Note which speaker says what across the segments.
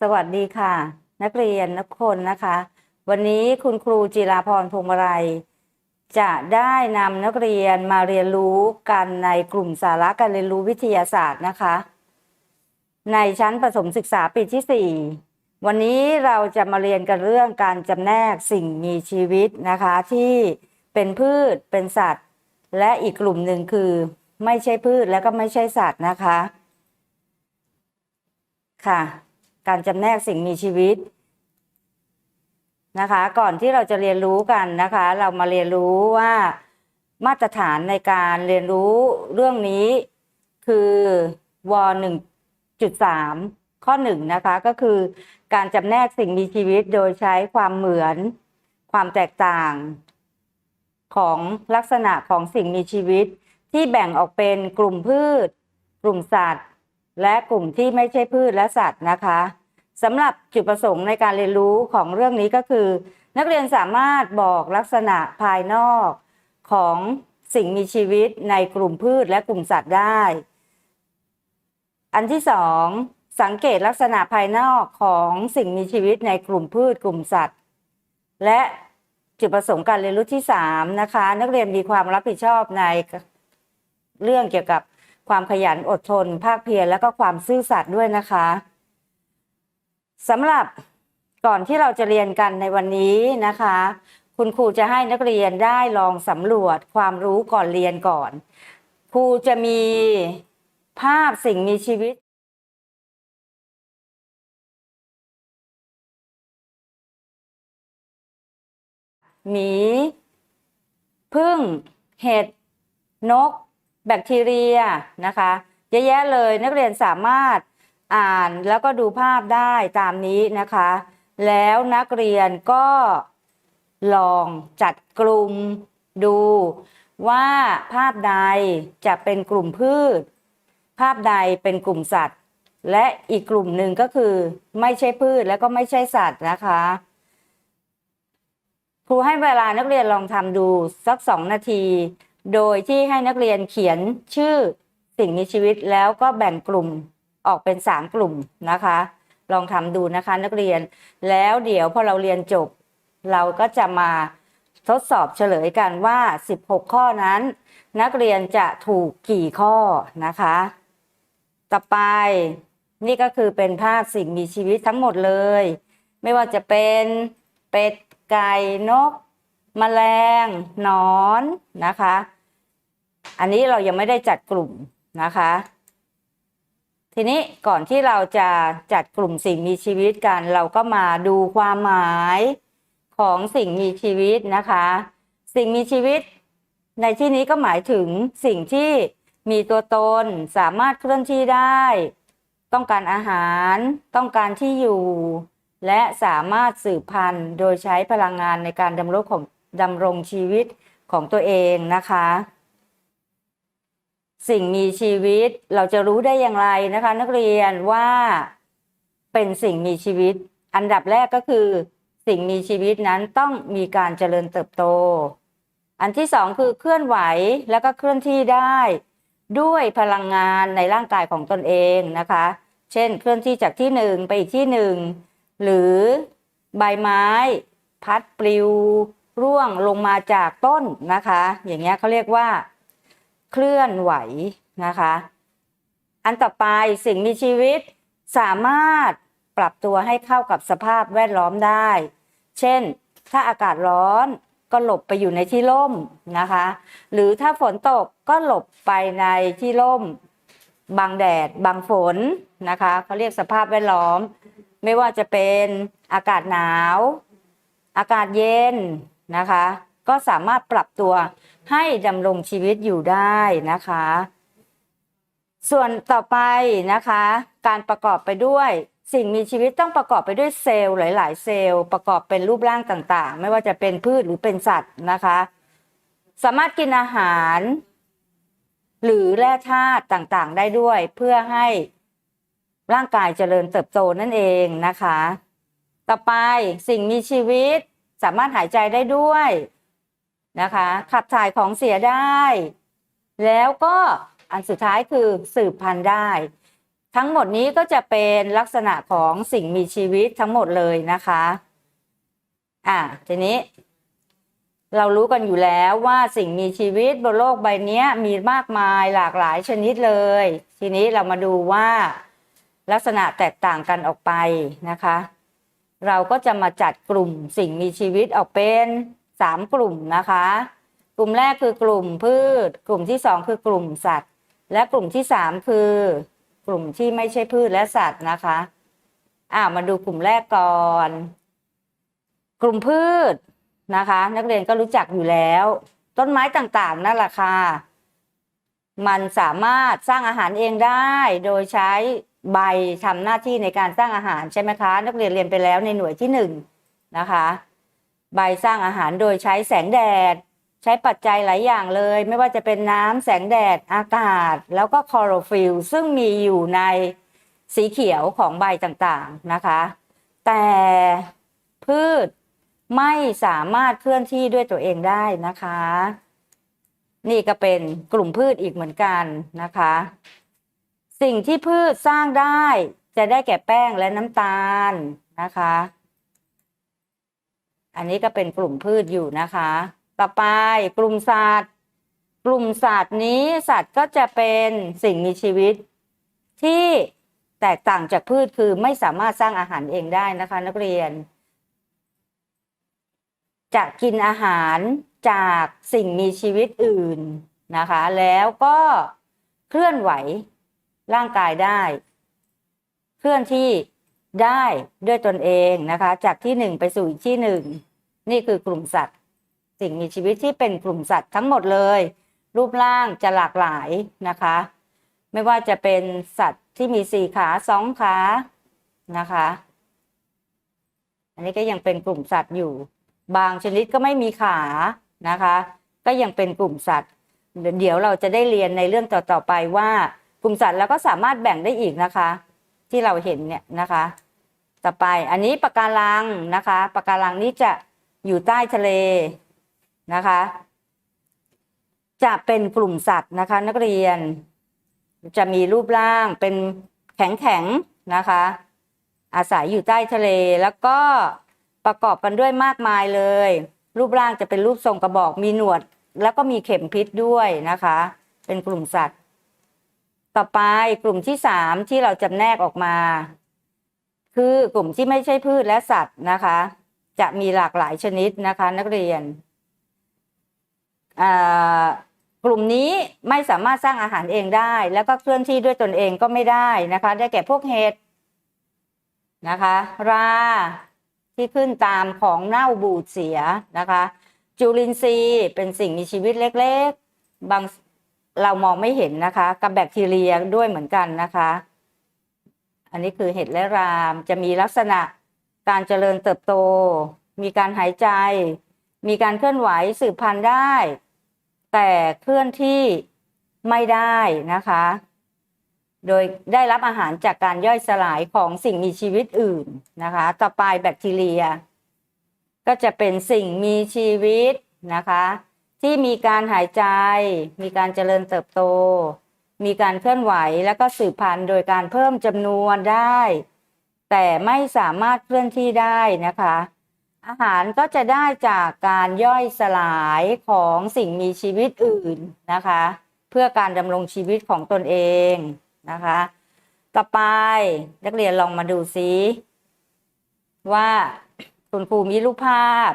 Speaker 1: สวัสดีค่ะ นักเรียนนักคนนะคะ วันนี้คุณครูจิราพรพงมาลัย จะได้นำนักเรียนมาเรียนรู้กันในกลุ่มสาระการเรียนรู้วิทยาศาสตร์นะคะ ในชั้นประถมศึกษาปีที่ 4 วันนี้เราจะมาเรียนกันเรื่องการจำแนกสิ่งมีชีวิตนะคะ ที่เป็นพืชเป็นสัตว์ และอีกกลุ่มหนึ่งคือ ไม่ใช่พืชและก็ไม่ใช่สัตว์นะคะค่ะ การจำแนกสิ่งมีชีวิตนะคะ ก่อนที่เราจะเรียนรู้กันนะคะ เรามาเรียนรู้ว่ามาตรฐานในการเรียนรู้เรื่องนี้คือวหนึ่งจุดสามข้อหนึ่งนะคะ ก็คือการจำแนกสิ่งมีชีวิตโดยใช้ความเหมือน ความแตกต่าง ของลักษณะของสิ่งมีชีวิตที่แบ่งออกเป็นกลุ่มพืช กลุ่มสัตว์ และกลุ่มที่ไม่ใช่พืชและสัตว์นะคะสำหรับจุดประสงค์ในการเรียนรู้ของเรื่องนี้ก็คือ นักเรียนสามารถบอกลักษณะภายนอกของสิ่งมีชีวิตในกลุ่มพืชและกลุ่มสัตว์ได้ อันที่สองสังเกตลักษณะภายนอกของสิ่งมีชีวิตในกลุ่มพืชกลุ่มสัตว์ และจุดประสงค์การเรียนรู้ที่สามนะคะ นักเรียนมีความรับผิดชอบในเรื่องเกี่ยวกับ ความขยันอดทน ภาคเพียรและก็ความซื่อสัตย์ด้วยนะคะสำหรับก่อนที่เราจะเรียนกันในวันนี้นะคะ คุณครูจะให้นักเรียนได้ลองสำรวจความรู้ก่อนเรียนก่อน ครูจะมีภาพสิ่งมีชีวิตหมีพึ่ง เห็ด นก แบคทีเรียนะคะเยอะแยะเลยนักเรียนสามารถอ่านแล้วก็ดูภาพได้ตามนี้นะคะ แล้วนักเรียนก็ลองจัดกลุ่มดูว่าภาพใดจะเป็นกลุ่มพืช ภาพใดเป็นกลุ่มสัตว์ และอีกกลุ่มหนึ่งก็คือไม่ใช่พืชและก็ไม่ใช่สัตว์นะคะครูให้เวลานักเรียนลองทำดูสักสองนาที โดยที่ให้นักเรียนเขียนชื่อสิ่งมีชีวิตแล้วก็แบ่งกลุ่มออกเป็นสามกลุ่มนะคะ ลองทำดูนะคะนักเรียน แล้วเดี๋ยวพอเราเรียนจบ เราก็จะมาทดสอบเฉลยกันว่า 16 ข้อนั้น นักเรียนจะถูกกี่ข้อนะคะ ต่อไปนี่ก็คือเป็นภาพสิ่งมีชีวิตทั้งหมดเลย ไม่ว่าจะเป็นเป็ดไก่นกแมลง หนอนนะคะ อันนี้เรายังไม่ได้จัดกลุ่มนะคะ ทีนี้ก่อนที่เราจะจัดกลุ่มสิ่งมีชีวิตกัน เราก็มาดูความหมายของสิ่งมีชีวิตนะคะ สิ่งมีชีวิต ในที่นี้ก็หมายถึงสิ่งที่มีตัวตนสามารถเคลื่อนที่ได้ ต้องการอาหาร ต้องการที่อยู่ และสามารถสืบพันธุ์ โดยใช้พลังงานในการดำรงของดำรงชีวิตของตัวเองนะคะ สิ่งมีชีวิตเราจะรู้ได้อย่างไรนะคะ นักเรียนว่าเป็นสิ่งมีชีวิต อันดับแรกก็คือ สิ่งมีชีวิตนั้นต้องมีการเจริญเติบโต อันที่สองคือเคลื่อนไหวแล้วก็เคลื่อนที่ได้ ด้วยพลังงานในร่างกายของตนเองนะคะ เช่น เคลื่อนที่จากที่หนึ่งไปอีกที่หนึ่งหรือใบไม้ พัดปลิว ร่วงลงมาจากต้นนะคะ อย่างเงี้ยเขาเรียกว่า เคลื่อนไหวนะคะ อันต่อไปสิ่งมีชีวิตสามารถปรับตัวให้เข้ากับสภาพแวดล้อมได้ เช่น ถ้าอากาศร้อนก็หลบไปอยู่ในที่ร่มนะคะ หรือถ้าฝนตกก็หลบไปในที่ร่มบังแดดบังฝนนะคะเขาเรียกสภาพแวดล้อม ไม่ว่าจะเป็นอากาศหนาว อากาศเย็นนะคะ ก็สามารถปรับตัว ให้ดำรงชีวิตอยู่ได้นะคะ ส่วนต่อไปนะคะ การประกอบไปด้วยสิ่งมีชีวิตต้องประกอบไปด้วยเซลล์หลาย ๆ เซลล์ประกอบเป็นรูปร่างต่างๆ ไม่ว่าจะเป็นพืชหรือเป็นสัตว์นะคะ สามารถกินอาหาร หรือแร่ธาตุต่างๆ ได้ด้วยเพื่อให้ร่างกายเจริญเติบโตนั่นเองนะคะ ต่อไปสิ่งมีชีวิตสามารถหายใจได้ด้วย นะคะ ขับถ่ายของเสียได้ แล้วก็อันสุดท้ายคือสืบพันธุ์ได้ ทั้งหมดนี้ก็จะเป็นลักษณะของสิ่งมีชีวิตทั้งหมดเลยนะคะ อะทีนี้ เรารู้กันอยู่แล้วว่าสิ่งมีชีวิตบนโลกใบนี้มีมากมายหลากหลายชนิดเลย ทีนี้เรามาดูว่าลักษณะแตกต่างกันออกไปนะคะ เราก็จะมาจัดกลุ่มสิ่งมีชีวิตออกเป็น สามกลุ่มนะคะ กลุ่มแรกคือกลุ่มพืช กลุ่มที่สองคือกลุ่มสัตว์ และกลุ่มที่สามคือกลุ่มที่ไม่ใช่พืชและสัตว์นะคะอ่ามาดูกลุ่มแรกก่อน กลุ่มพืชนะคะ นักเรียนก็รู้จักอยู่แล้ว ต้นไม้ต่างๆนั่นแหละค่ะมันสามารถสร้างอาหารเองได้โดยใช้ใบทำหน้าที่ในการสร้างอาหารใช่ไหมคะ นักเรียนเรียนไปแล้วในหน่วยที่หนึ่งนะคะ ใบสร้างอาหารโดยใช้แสงแดด ใช้ปัจจัยหลายอย่างเลย ไม่ว่าจะเป็นน้ำแสงแดดอากาศ แล้วก็คลอโรฟิลซึ่งมีอยู่ในสีเขียวของใบต่างๆนะคะ แต่พืชไม่สามารถเคลื่อนที่ด้วยตัวเองได้นะคะ นี่ก็เป็นกลุ่มพืชอีกเหมือนกันนะคะ สิ่งที่พืชสร้างได้จะได้แก่แป้งและน้ำตาลนะคะ อันนี้ก็เป็นกลุ่มพืชอยู่นะคะ ต่อไปกลุ่มสัตว์ กลุ่มสัตว์นี้สัตว์ก็จะเป็นสิ่งมีชีวิต ที่แตกต่างจากพืชคือไม่สามารถสร้างอาหารเองได้นะคะ นักเรียน จะกินอาหารจากสิ่งมีชีวิตอื่นนะคะ แล้วก็เคลื่อนไหวร่างกายได้ เคลื่อนที่ ได้ด้วยตนเองนะคะ จากที่หนึ่งไปสู่อีกที่หนึ่งนี่คือกลุ่มสัตว์ สิ่งมีชีวิตที่เป็นกลุ่มสัตว์ทั้งหมดเลย รูปร่างจะหลากหลายนะคะ ไม่ว่าจะเป็นสัตว์ที่มีสี่ขาสองขานะคะ อันนี้ก็ยังเป็นกลุ่มสัตว์อยู่ บางชนิดก็ไม่มีขานะคะ ก็ยังเป็นกลุ่มสัตว์ เดี๋ยวเราจะได้เรียนในเรื่องต่อๆไปว่ากลุ่มสัตว์เราก็สามารถแบ่งได้อีกนะคะ ที่เราเห็นเนี่ยนะคะ ต่อไปอันนี้ปะการังนะคะปะการังนี้จะอยู่ใต้ทะเลนะคะ จะเป็นกลุ่มสัตว์นะคะ นักเรียน จะมีรูปร่างเป็นแข็งๆนะคะ อาศัยอยู่ใต้ทะเลแล้วก็ประกอบกันด้วยมากมายเลย รูปร่างจะเป็นรูปทรงกระบอกมีหนวด แล้วก็มีเข็มพิษด้วยนะคะ เป็นกลุ่มสัตว์ ต่อไปกลุ่มที่สามที่เราจำแนกออกมา คือกลุ่มที่ไม่ใช่พืชและสัตว์นะคะ จะมีหลากหลายชนิดนะคะ นักเรียนกลุ่มนี้ไม่สามารถสร้างอาหารเองได้ แล้วก็เคลื่อนที่ด้วยตนเองก็ไม่ได้นะคะ ได้แก่พวกเห็ดนะคะ ราที่ขึ้นตามของเน่าบูดเสียนะคะ จุลินทรีย์เป็นสิ่งมีชีวิตเล็กๆ บางเรามองไม่เห็นนะคะ กับแบคทีเรียด้วยเหมือนกันนะคะ อันนี้คือเห็ดและรามจะมีลักษณะการเจริญเติบโต มีการหายใจ มีการเคลื่อนไหวสืบพันธุ์ได้ แต่เคลื่อนที่ไม่ได้นะคะ โดยได้รับอาหารจากการย่อยสลายของสิ่งมีชีวิตอื่นนะคะ ต่อไปแบคทีเรีย ก็จะเป็นสิ่งมีชีวิตนะคะ ที่มีการหายใจ มีการเจริญเติบโต มีการเคลื่อนไหวแล้วก็สืบพันธุ์โดยการเพิ่มจำนวนได้ แต่ไม่สามารถเคลื่อนที่ได้นะคะ อาหารก็จะได้จากการย่อยสลายของสิ่งมีชีวิตอื่นนะคะ เพื่อการดำรงชีวิตของตนเองนะคะ ต่อไปนักเรียนลองมาดูซิว่าคุณครูมีรูปภาพ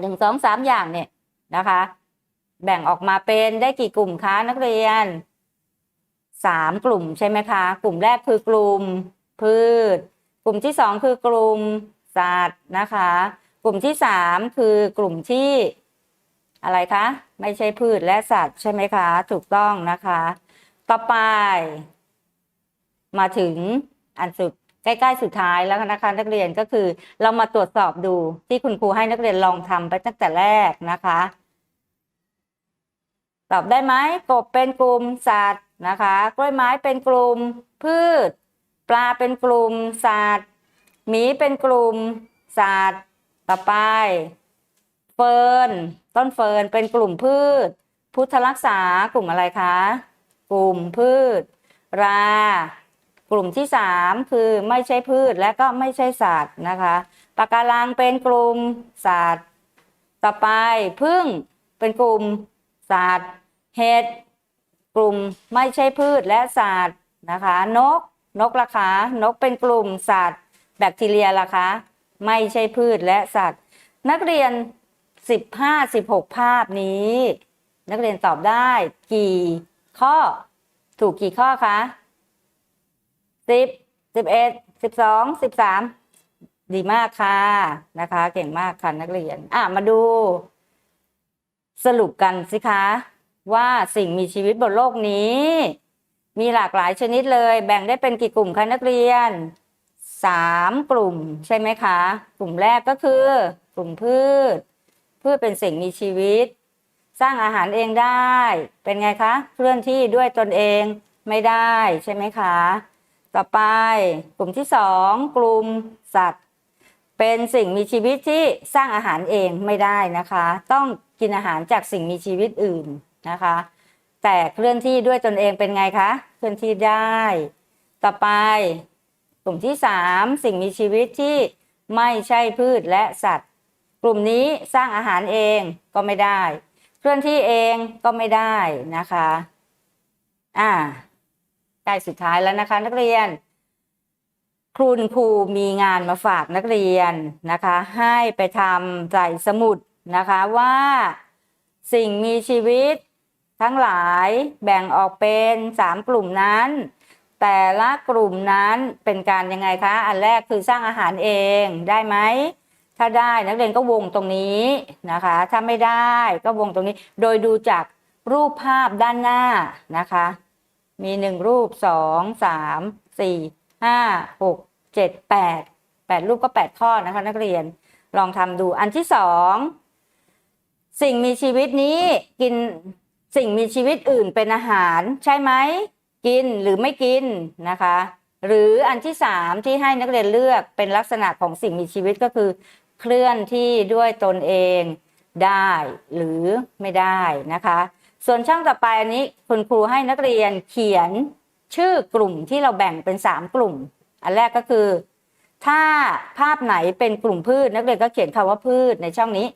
Speaker 1: หนึ่งสองสามอย่างเนี่ยนะคะ แบ่งออกมาเป็นได้กี่กลุ่มคะนักเรียนสามกลุ่มใช่ไหมคะ กลุ่มแรกคือกลุ่มพืช กลุ่มที่สองคือกลุ่มสัตว์นะคะ กลุ่มที่สามคือกลุ่มที่อะไรคะ ไม่ใช่พืชและสัตว์ใช่ไหมคะ ถูกต้องนะคะ ต่อไป มาถึงอันสุดใกล้ๆสุดท้ายแล้วนะคะนักเรียนก็คือ เรามาตรวจสอบดูที่คุณครูให้นักเรียนลองทำไปตั้งแต่แรกนะคะ ตอบได้ไหมกบเป็นกลุ่มสัตว์นะคะ กล้วยไม้เป็นกลุ่มพืช ปลาเป็นกลุ่มสัตว์หมีเป็นกลุ่มสัตว์ต่อไป เฟิร์นต้นเฟิร์นเป็นกลุ่มพืช พุทธรักษากลุ่มอะไรคะ กลุ่มพืช รา กลุ่มที่สามคือไม่ใช่พืชและก็ไม่ใช่สัตว์นะคะปะการังเป็นกลุ่มสัตว์ ต่อไปพึ่งเป็นกลุ่ม สัตว์เห็ด กลุ่มไม่ใช่พืชและสัตว์นะคะ นก นกราคา นกเป็นกลุ่มสัตว์แบคทีเรียล่ะคะไม่ใช่พืชและสัตว์ นักเรียน 15 16 ภาพนี้ นักเรียนตอบได้กี่ข้อ ถูกกี่ข้อคะสิบสิบเอ็ดสิบสองสิบสามดีมากค่ะนะคะ เก่งมากค่ะนักเรียน อะ มาดู สรุปกันสิคะ ว่าสิ่งมีชีวิตบนโลกนี้ มีหลากหลายชนิดเลย แบ่งได้เป็นกี่กลุ่มคะนักเรียนสามกลุ่มใช่ไหมคะ กลุ่มแรกก็คือ กลุ่มพืช พืชเป็นสิ่งมีชีวิต สร้างอาหารเองได้ เป็นไงคะ เคลื่อนที่ด้วยตนเองไม่ได้ใช่ไหมคะ ต่อไปกลุ่มที่สองกลุ่มสัตว์ เป็นสิ่งมีชีวิตที่สร้างอาหารเองไม่ได้นะคะ ต้องกินอาหารจากสิ่งมีชีวิตอื่นนะคะ แต่เคลื่อนที่ด้วยตนเองเป็นไงคะเคลื่อนที่ได้ ต่อไปกลุ่มที่สามสิ่งมีชีวิตที่ไม่ใช่พืชและสัตว์ กลุ่มนี้สร้างอาหารเองก็ไม่ได้ เคลื่อนที่เองก็ไม่ได้นะคะ อ่าใกล้สุดท้ายแล้วนะคะ นักเรียน ครูครูมีงานมาฝากนักเรียนนะคะ ให้ไปทำใส่สมุดนะคะว่า สิ่งมีชีวิต ทั้งหลายแบ่งออกเป็นสามกลุ่มนั้น แต่ละกลุ่มนั้นเป็นการยังไงคะ อันแรกคือสร้างอาหารเองได้ไหมถ้าได้นักเรียนก็วงตรงนี้นะคะ ถ้าไม่ได้ก็วงตรงนี้ โดยดูจากรูปภาพด้านหน้านะคะ มีหนึ่งรูปสองสามสี่ห้าหก เจ็ดแปดแปดรูปก็แปดข้อนะคะ นักเรียนลองทำดูอันที่สองสิ่งมีชีวิตนี้กินสิ่งมีชีวิตอื่นเป็นอาหารใช่ไหมกินหรือไม่กินนะคะ หรืออันที่สามที่ให้นักเรียนเลือกเป็นลักษณะของสิ่งมีชีวิตก็คือ เคลื่อนที่ด้วยตนเองได้หรือไม่ได้นะคะ ส่วนช่องต่อไปอันนี้คุณครูให้นักเรียนเขียนชื่อกลุ่มที่เราแบ่งเป็นสามกลุ่ม อันแรกก็คือ ถ้าภาพไหนเป็นกลุ่มพืชนักเรียนก็เขียนคำว่าพืชในช่องนี้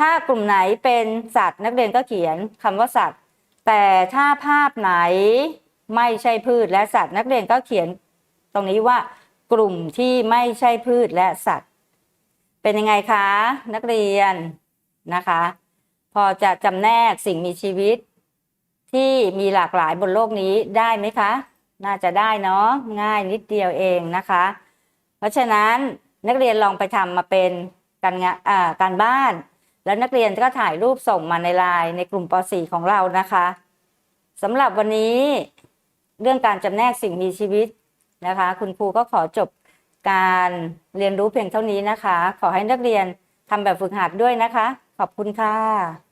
Speaker 1: ถ้ากลุ่มไหนเป็นสัตว์ นักเรียนก็เขียนคำว่าสัตว์ แต่ถ้าภาพไหนไม่ใช่พืชและสัตว์ นักเรียนก็เขียนตรงนี้ว่ากลุ่มที่ไม่ใช่พืชและสัตว์ เป็นยังไงคะ นักเรียนนะคะ พอจะจำแนกสิ่งมีชีวิตที่มีหลากหลายบนโลกนี้ได้ไหมคะ น่าจะได้เนาะง่ายนิดเดียวเองนะคะ เพราะฉะนั้นนักเรียนลองไปทำมาเป็นการงานอ่าการบ้าน แล้วนักเรียนก็ถ่ายรูปส่งมาในไลน์ในกลุ่มป .4 ของเรานะคะสำหรับวันนี้เรื่องการจำแนกสิ่งมีชีวิตนะคะ คุณครูก็ขอจบการเรียนรู้เพียงเท่านี้นะคะ ขอให้นักเรียนทำแบบฝึกหัดด้วยนะคะ ขอบคุณค่ะ